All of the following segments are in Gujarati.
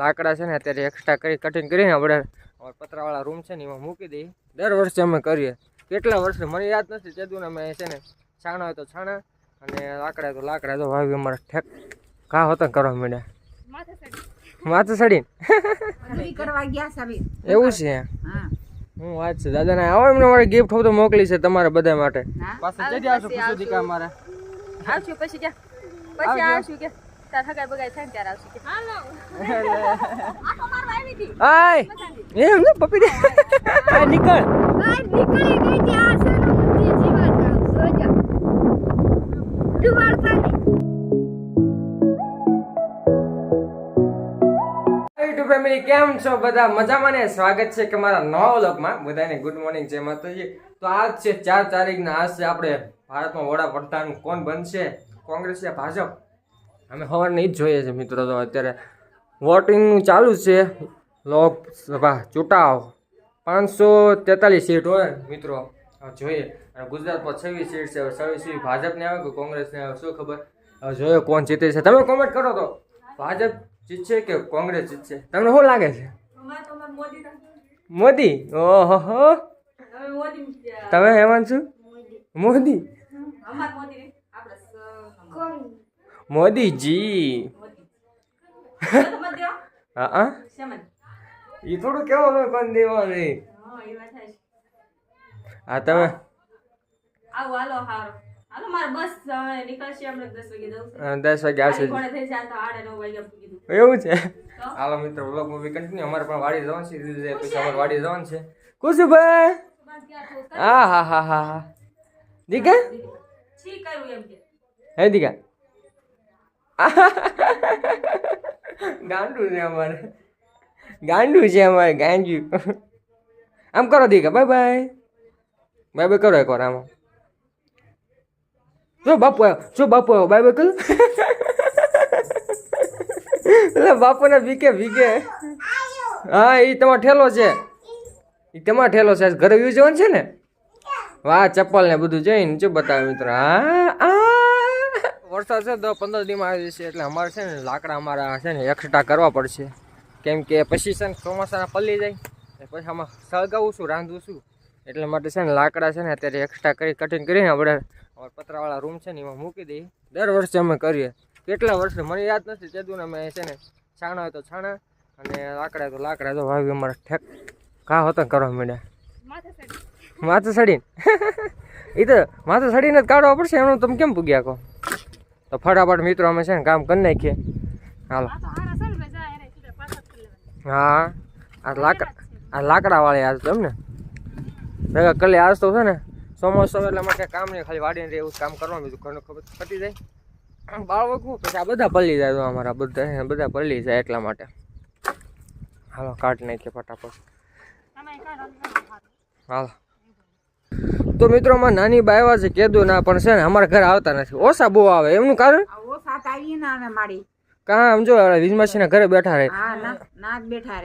લાકડા છે ને અત્યારે એક્સ્ટ્રા કરી કટિંગ કરીને આપણે અમારા પતરાવાળા રૂમ છે ને એમાં મૂકી દઈએ. દર વર્ષે અમે કરીએ. કેટલા વર્ષે? મને યાદ નથી. તેદું અમે છે ને છાણા હોય તો છાણા અને લાકડા હોય તો લાકડા. તો વાવી અમારે ઠેક કા હોતા કરવા માંડ્યા. માથે સડીને કરવા ગયા એવું છે? હા. હું વાત છે. દાદાને આવો એમને મારે ગિફ્ટ હોય તો મોકલી છે તમારા બધા માટે. હા. પાછું જઈ આવશો ખુશી દીકા મારા આવશું પછી ક્યાં પછી આવશું કે. તાર હગાઈ બગાઈ થાય ત્યારે આવશું કે. આટો મારવા આવી હતી આય એમ ને પપ્પી દે. આ નીકળ. નીકળી ગઈ ત્યાં સર ઊંધી જીવન સોજા ડુબાડતા નહીં ફેમિલી કેમ છો બધા? મજામાં ને? સ્વાગત છે કે મારા નવા વ્લોગમાં. બધાને ગુડ મોર્નિંગ જય માતાજી. તો આજ છે ચાર તારીખના આજ છે આપણે ભારતમાં વડાપ્રધાન કોણ બનશે? કોંગ્રેસ યા ભાજપ. અમે સવારની જ જોઈએ છે મિત્રો. તો અત્યારે વોટિંગનું ચાલુ છે. લોકસભા ચૂંટાવ. પાંચસો તેતાલીસ સીટ હોય મિત્રો. હવે જોઈએ. અને ગુજરાતમાં છવ્વીસ સીટ છે. છવ્વીસ સીટ ભાજપને આવે કે કોંગ્રેસને આવે શું ખબર? હવે જોઈએ કોણ જીતે છે. તમે કોમેન્ટ કરો તો. ભાજપ જીતશે કે કોંગ્રેસ જીતશે? તમને શું લાગે છે? મોદી ઓહો તમે હેમંત છું? મોદી મોદીજી. હા હા. એ થોડું કેવો હોય કોણ દેવાનું હા તમે? આવો હાલો હારો. હાલો મારે બસ નીકળશે આપણે દસ વાગે જવું છે. વાગે આવશે ઘોડે થઈ જાય તો આડે વાગે કીધું એવું છે? હાલો મિત્રો વ્લોગ મૂવી કન્ટિન્યુ અમારે પણ વાડી જવાનું છે પછી અમારે વાડી જવાનું છે. કુશુભાઈ હા હા હા હા હા. દીકા. છી કર્યું એમ કે. હે દીકા? ગાંડું છે અમારે. ગાંડું છે અમારે, ગાંડ્યું. આમ કરો દીકા બાય બાય બાય બાય કરો એકવાર આમાં. જો બાપુ આવ્યો, જો બાપુ આવ્યો બાય બાય કરો. એટલે બાપુને વીકે વીકે હા એ તમારો ઠેલો છે. એ તમારો ઠેલો છે ઘરે વ્યૂ જવાનું છે ને? વાહ, ચપ્પલ ને બધું જોઈને શું બતાવે મિત્રો. હા. વરસાદ છે દસ પંદર દીમાં આવી જશે. એટલે અમારે છે ને લાકડા અમારા છે ને એક્સ્ટ્રા કરવા પડશે. કેમ કે પછી છે ને ચોમાસાના પલ્લી જાય. પછી આમાં સળગાવું છું રાંધું છું. એટલે માટે છે ને લાકડા છે ને અત્યારે એક્સ્ટ્રા કરી કટિંગ કરીને આપણે અમારા પતરાવાળા રૂમ છે ને એમાં મૂકી દઈએ. દર વર્ષે અમે કરીએ. કેટલા વર્ષે મને યાદ નથી. તેદું અમે છે ને છાણા હોય તો છાણા અને લાકડા તો લાકડા. તો વાવી અમારે ઠેક કા હોતા કરવા માંડ્યા. માથે સડીને. એ તો માથે સડીને જ કાઢવા પડશે. એમનું તમે કેમ પૂગ્યા કહો? તો ફટાફટ મિત્રો અમે છે ને કામ કરી નાખીએ. હાલો. હા આ લાકડા આ લાકડાવાળી આજ તો એમ ને. ભેગા કલે આજ તો છે ને ચોમાસો એટલે માટે કામ નહીં ખાલી વાડીને એવું કામ કરવાનું બીજું ઘણું ખબર પટી જાય. બાળકો પછી આ બધા પલ્લી જાય તો અમારા બધા બધા પલ્લી જાય એટલા માટે. હાલો કાઢ નાખીએ ફટાફટ. હાલો. તો મિત્રોમાં નાની બાયવા છે કેદુ ના પણ છે ને અમારા ઘરે આવતા નથી. ઓછા બહુ આવે એમનું કારણ? આવો સાત આવી ના કાં ઘરે બેઠા રહે. ના ના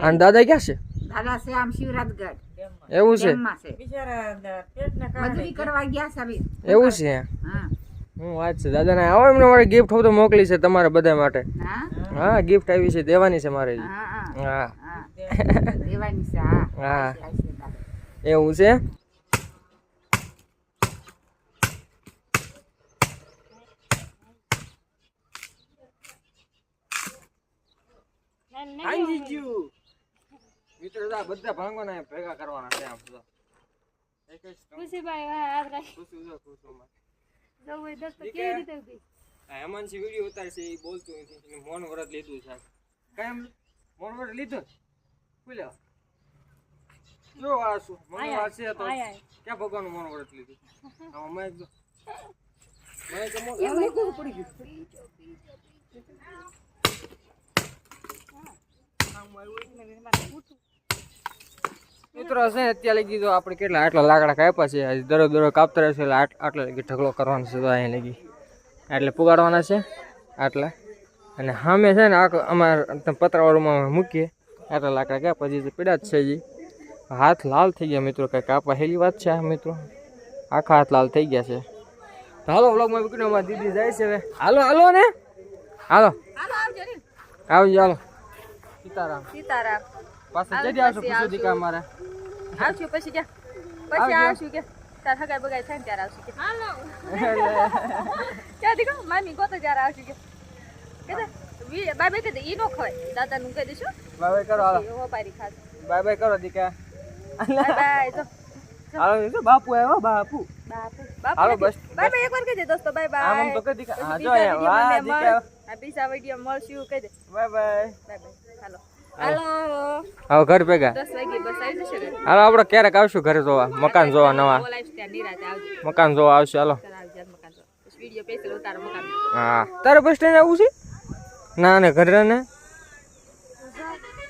અને દાદા ક્યાં છે? દાદા છે આમ શિવરાજગઢ. એવું છે? એવું છે? હું. વાત છે દાદાને આવો એમને મારે ગિફ્ટ તો મોકલી છે તમારા બધા માટે. હા? હા ગિફ્ટ આવી છે દેવાની છે મારે. હા હા. હા. હા. દેવાની છે? બધા. છે બધા ભાંગવાના ભેગા કરવાના છે આમ તો એક જ તમે ખુશું છો, ખુશુંમાં. આ હેમાંશી વીડિયો ઉતારશે એ બોલતું નથી. એને મૌન વ્રત લીધું છે. કાયમ મૌન વ્રત લીધું બોલ્યો જો આ શું? મૌન વ્રત છે તો ક્યાં ભગવાનનું મૌન વ્રત લીધું? મૌન- આ પડી ગયું. મિત્રો ને અત્યારે લઈ તો આપણે કેટલા આટલા લાકડા કાપ્યા છે. દરરોજ દરરોજ કાપતા રહેશે એટલે આટ- આટલા લગી ઢગલો કરવાનો છે તો અહીંયા લગી એટલે પુગાડવાના છે આટલા. અને સામે છે ને આખો અમારે પતરાવાળુમાં મૂકીએ. આટલા લાકડા પછી તો પીડા જ છે જી. હાથ લાલ થઈ ગયા મિત્રો કંઈ કાપવા હેલી વાત છે આ મિત્રો. આખા હાથ લાલ થઈ ગયા છે. તો હાલો વ્લોગમાં મૂકીને અમારી દીદી જાય છે હવે. હાલો હાલો ને. હાલો. આવજો હાલો. સીતારામ. સીતારામ. પાછા જઈ જલ્દી પછી દીકા અમારે. આવશું પછી કે પછી આવશું કે તાર હગાઈ બગાઈ થાય ને ત્યારે આવશું કે. હાલો. ક્યાં દીકો મામી ગોતો ત્યારે આવશું કે. કે વી બાય બાય કહેતા ઈ નો ખવાય. દાદાનું કહી દઈશું બાય બાય કરો હાલો. એ હોપારી ખાસ. બાય બાય કરો દીકા બાય બાય જો. હાલો તો બાપુ આવ્યો બાપુ. બાપુ. બાપુ હાલો, બસ, બાય બાય એકવાર કહી દે દોસ્તો બાય બાય આમ તો કહી દીકા હા જો વાહ દીકા આ બીજા વીડિયો મળશું કહી દે બાય બાય. Bye bye. હાલો. હવે ઘર ભેગા. હાલો આપણે ક્યારેક આવશું ઘરે જોવા? મકાન જોવા નવા? મકાન જોવા આવશે હાલો. હા. તારે બસ સ્ટેન્ડ આવું છે? ના ને ઘરે ને?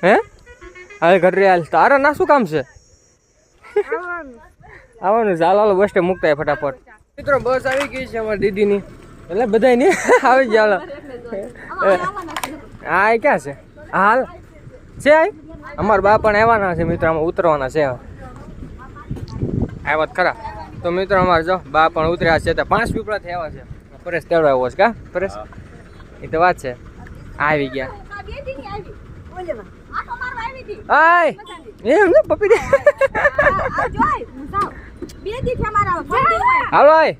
હે? હાલ ઘરે હાલ. તારે ના શું કામ છે? આવવાનું. ચાલ હાલો બસ સ્ટેન્ડ મૂકતા ફટાફટ. મિત્રો બસ આવી ગઈ છે અમારી દીદીની. એટલે બધાય ને આવી ગયા હા ક્યાં છે? હાલ. છે આય અમારા બા પણ આવવાના છે મિત્રો આમાં ઉતરવાના છે. આવ્યા ખરા. તો મિત્રો અમારે જો બા પણ ઉતર્યા છે તો પાંચ પીપળાથી આવ્યા છે. પરેશ તેડો આવ્યો છે કા? પરેશ? એ તો વાત છે. આવી ગયા. આય! એમ ને પપી દે. હાલો આય.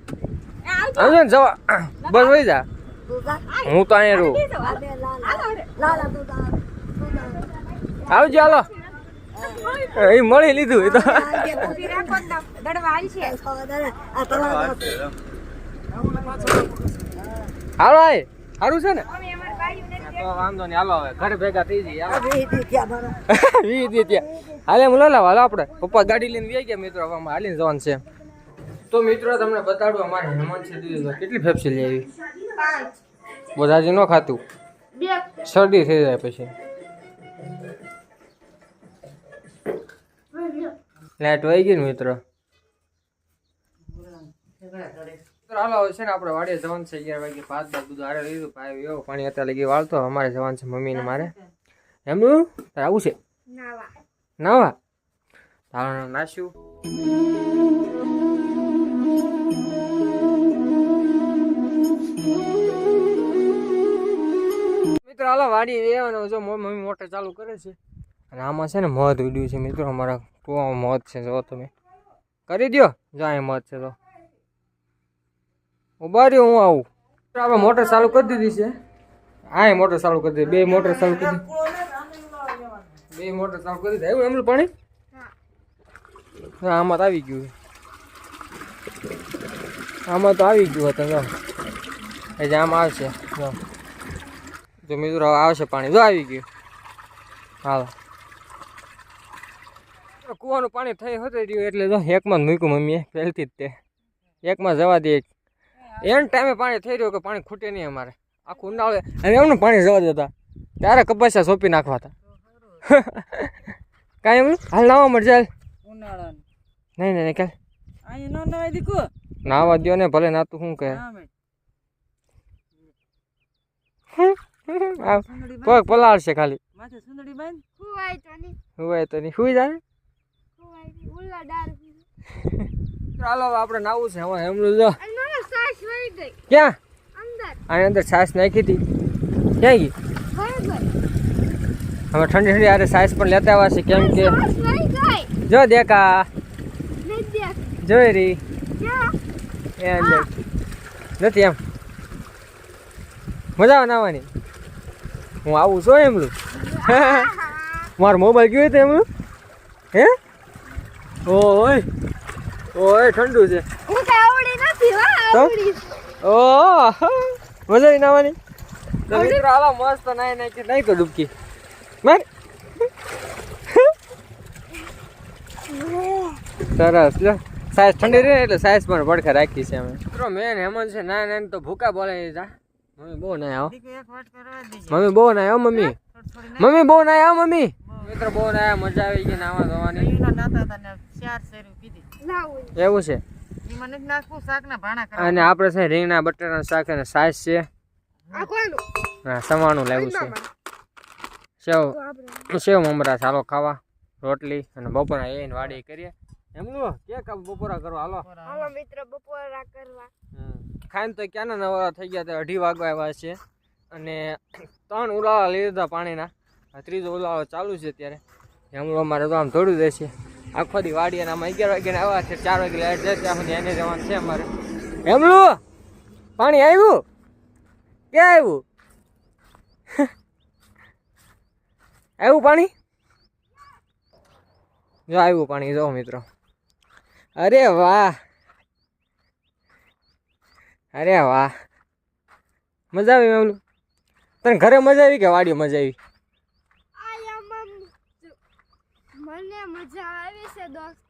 આવજો ને જવા. બસ વહી જા. હું તો અહીંયા રહું. આવજો હાલો. એ મળી લીધું એ તો. હાલો આય. સારું છે ને? તો વાંધો નહીં હાલો હવે ઘરે ભેગા થઈ જઈએ વી દી ત્યાં હાલે હું લાવ હાલો આપણે. પપ્પા ગાડી લઈને વી ગયા મિત્રો હવે હાલીને જવાનું છે. તો મિત્રો તમને બતાડું અમારે હેમંત છે કેટલી ફેફસી લઈ આવી? બધાજી ન ખાતું? શરદી થઈ જાય પછી. લાઈટ વહી ગઈ ને મિત્રો? મિત્રો હાલો હવે છે ને આપણે વાડીએ જવાનું છે અગિયાર વાગે પાંચ બાદ બધું હારે લીધું પાયો એવો પાણી અત્યારે લગી વાળતો અમારે જવાનું છે મમ્મી મારે. એમનું? તારે આવું છે? નાવા. તારું નાસ્યું? મિત્રો હાલો વાડી રહેવાનું જો મમ્મી મોટર ચાલુ કરે છે. અને આમાં છે ને મધ ઉડ્યું છે મિત્રો અમારા કુવામાં મોત છે જો તમે. કરી દ્યો. જાય મધ છે તો ઊભા રહ્યો હું આવું. આપણે મોટર ચાલુ કરી દીધી છે. હા મોટર ચાલુ કરી દીધી. બે મોટર ચાલુ કરી દીધી. બે મોટર ચાલુ કરી દીધી. આવ્યું એમનું પાણી? હા આમાં તો આવી ગયું આમાં તો આવી ગયું હતું જો. એ જે આમાં આવશે જો. જો મિત્રો આવશે પાણી. જો આવી ગયું. હાલો. કૂવાનું પાણી થઈ હતું રહ્યું એટલે જો એકમાં જ મૂક્યું મમ્મીએ પહેલથી જ તે. એકમાં જવા દે. એન ટાઈમે પાણી થઈ રહ્યું કે પાણી ખૂટે નહીં અમારે. આખું ઉનાળે. અને એમનું પાણી જવા દેતા. ત્યારે કપાસિયા સોંપી નાખવા હતા કાંઈ એમનું હાલ નાવા મળશે હાલ નહીં નહીં નહીં કાલ નાવા દ્યો ને ભલે નાતું શું કહે. પગ પલાળશે ખાલી. માથે તો નહીં. હુવાય તો નહીં. હુઈ જાય? ચાલો આપણે નાવું છે હવે એમનું જો. ક્યાં? આની અંદર છાશ નાખી હતી. ક્યાં ગઈ? હવે ઠંડી ઠંડી આરે સાઈઝ પણ લેતા આવ્યા છે કેમ કે જો દેખા. જોઈ રી એ અંદર. નથી એમ. મજા આવે નાવાની. હું આવું છું એમલું મારો મોબાઈલ ગયો હતો એમનું હે? ઓય ઓય ઠંડુ છે. હું કઈ આવડી નથી હા આવડી. ઓ મજા આવી નાવાની? તો મિત્રો હાલો મસ્ત નાઈ નાખી નાઈ તો ડૂબકી. માર સરસ લે સાયસ ઠંડી રહે ને એટલે સાયસ પણ પડખે રાખી છે અમે. મિત્રો મેન હેમંત છે ના ના તો ભૂકા બોલે જા. મમ્મી બહુ ના આવો. દીકુ એક વાટ કરવા દીજે મમ્મી બહુ ના આવો મમ્મી. મમ્મી બહુ ના આવો મમ્મી. મિત્રો બહુ ના મજા આવી ગઈ નાવા ધોવાની. નાતા હતા ને ચાર શેરું પીધી લાવું એવું છે? એમાં નથી નાખવું શાકના ભાણા કરવા અને આપણે છે રીંગણા બટાટાનું શાક અને સાઈઝ છે. આ કોનું? હા સવાણું લાવ્યું છે. સેવ સેવ મમરા ચાલો ખાવા રોટલી અને બપોરા એ વાડી કરીએ. એમનું કે બપોરા કરો હાલો. હાલો મિત્ર બપોરા કરવા. ખાઈને તો ક્યાંના નવરા થઈ ગયા તે અઢી વાગવા આવ્યા છે. અને ત્રણ ઉલાળા લીધા પાણીના. ત્રીજો ઉલાળો ચાલુ છે ત્યારે હમણાં અમારે તો આમ થોડું રહેશે આખો દી વાડી અને આમાં અગિયાર વાગે આવ્યા છે, ચાર વાગે લાઈટ જાય ત્યાં એને જવાનું છે અમારે. હેમલું, પાણી આવ્યું ક્યાં આવ્યું આવ્યું પાણી? જો આવ્યું પાણી, જો મિત્રો. અરે વાહ. અરે વાહ. મજા આવી મેમલું તને ઘરે મજા આવી કે વાડીએ મજા આવી આયામાં મને મજા આવી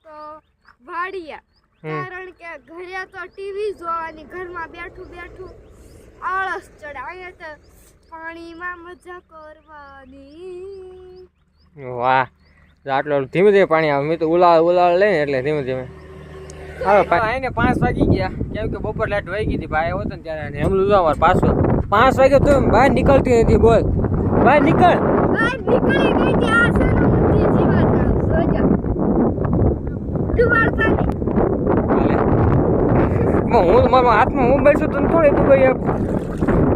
દોસ્તો વાડિયા કારણ કે ઘરે તો ટીવી જોવાની ઘરમાં બેઠું બેઠું આળસ ચડે. અહીંયા તો પાણીમાં મજા કરવાની. વાહ. આટલો ધીમે ધીમે પાણી આવે. મેં તો ઉલાળ ઉલાળ લઈને એટલે ધીમે ધીમે. એને પાંચ વાગી ગયા. કેમ કે બપોર લાઈટ વહી ગઈ હતી. ભાઈ હતો ને ત્યારે એમ અમારે પાછો. પાંચ વાગે તો બહાર નીકળતી નથી બોલ. બહાર નીકળ. બહાર નીકળી ગઈ ત્યાં છે ને ઊંધી જીવાત જોજો ડુબાડતા નહીં હાલે. હું મારા હાથમાં મોબાઈલ છું તને થોડી તું ભાઈ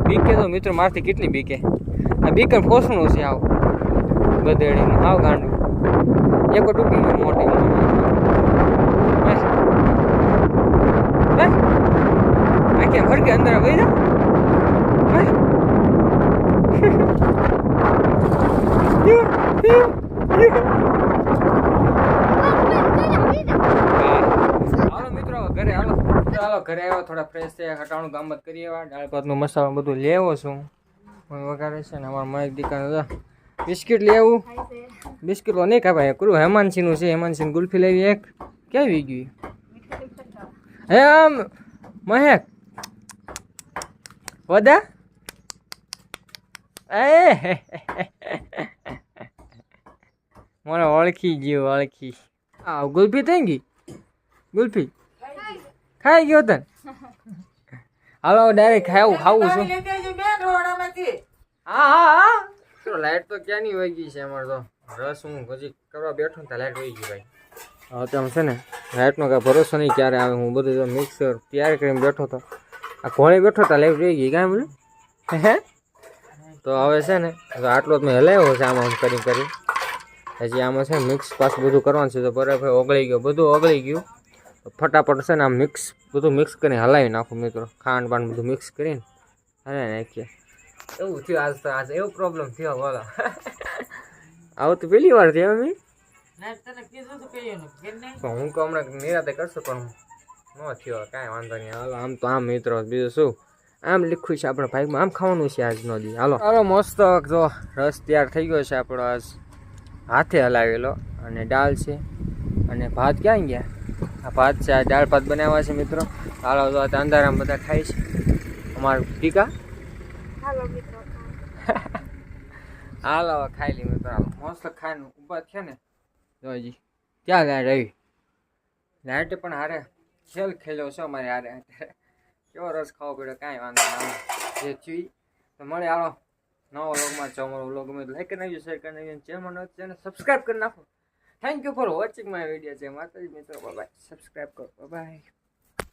બીકે તો મિત્રો મારથી કેટલી બીકે? આ બીકે ફોસણું છે આવ. બધેડીનું આવ ગાંડું. એક ટૂંકી મોટી બસ. બસ. આ કેમ ફરકે અંદર વહી જા બસ. હાલો મિત્રો હવે ઘરે હાલો ચાલો, ઘરે આવ્યો થોડા ફ્રેશ થયા ખટાણું કામ જ કરી આવ્યા દાળ ભાતનો મસાલો બધું લેવો છું. વઘારે છે ને, અમારા માઇક દીકાનો બિસ્કીટ લેવું. બિસ્કિટ તો નહીં ખાવાય. કરું હેમાનસિંહનું છે હેમાનસિંહ ગુલ્ફી લેવી એક. ક્યાં વી ગયું? હે, આમ, મહેક. વદા? એ મને ઓળખી ગયું, ઓળખી. આ ગુલ્ફી થઈ ગઈ? ગુલ્ફી? ખાઈ ગયો તને? હાલો ડાયરેક્ટ ખાવું ખાવું છું. હા હા હા. તો લાઈટ તો ક્યાંની વહી ગઈ છે અમારે તો? રસ હું હજી કરવા બેઠો ને લાઈટ વહી ગઈ ભાઈ. હવે તેમ છે ને લાઈટનો કાંઈ ભરોસો નહીં ક્યારે આવે. હું બધું મિક્સર તૈયાર કરીને બેઠો હતો આ ઘોડે બેઠો હતા લાઈટ રહી ગઈ કાંઈ બોલું? હે? તો હવે છે ને આટલો જ મેં હલાવ્યો છે આમાં આમ કરી કરી હજી આમાં છે ને મિક્સ પાછું બધું કરવાનું છે તો બરાબર ઓગળી ગયો બધું ઓગળી ગયું. ફટાફટ છે ને આમ મિક્સ બધું મિક્સ કરીને હલાવી નાખું મિત્રો. ખાંડ પાન બધું મિક્સ કરીને હલાવી નાખીએ. એવું થયું આજ તો આજ એવો પ્રોબ્લેમ થયો બોલો. આવું તો પહેલી વાર થયો મેં હું તો હમણાં નિરાતે કરશું પણ ન થયો કાંઈ વાંધો નહીં. હાલો આમ તો આમ મિત્રો બીજું શું? આમ લીખું છે આપણે ભાઈમાં આમ ખાવાનું છે આજનો દી. હાલો. હાલો મસ્ત જો રસ તૈયાર થઈ ગયો છે આપણો આજ. હાથે હલાવેલો અને દાળ છે અને ભાત ક્યાં ગયા? આ ભાત છે આ દાળ ભાત બનાવ્યા છે મિત્રો. હાલો તો આ અંધારામાં બધા ખાય છે. અમારું ટીકા? હાલો મિત્રો હાલો ખાઈ લી મિત્રો. હાલો મસ્ત ખાઈને ઊભા છે ને જોજી ક્યાં લાઈટ આવી લાઈટ પણ હારે ખેલ ખેલ્યો છે અમારે હારે અત્યારે. કેવો રસ ખાવો પડ્યો કાંઈ વાંધો ના જે થયું તો મળે હાલો. નવો વ્લોગમાં જો અમારો વ્લોગ ગમે લાઈક કરી નાખજો શેર કરી નાખજો ચેનલ ચેનલ સબસ્ક્રાઈબ કરી નાખો. Thank you for watching my video છે માતાજી મિત્રો બાય સબસ્ક્રાઈબ કરો બાય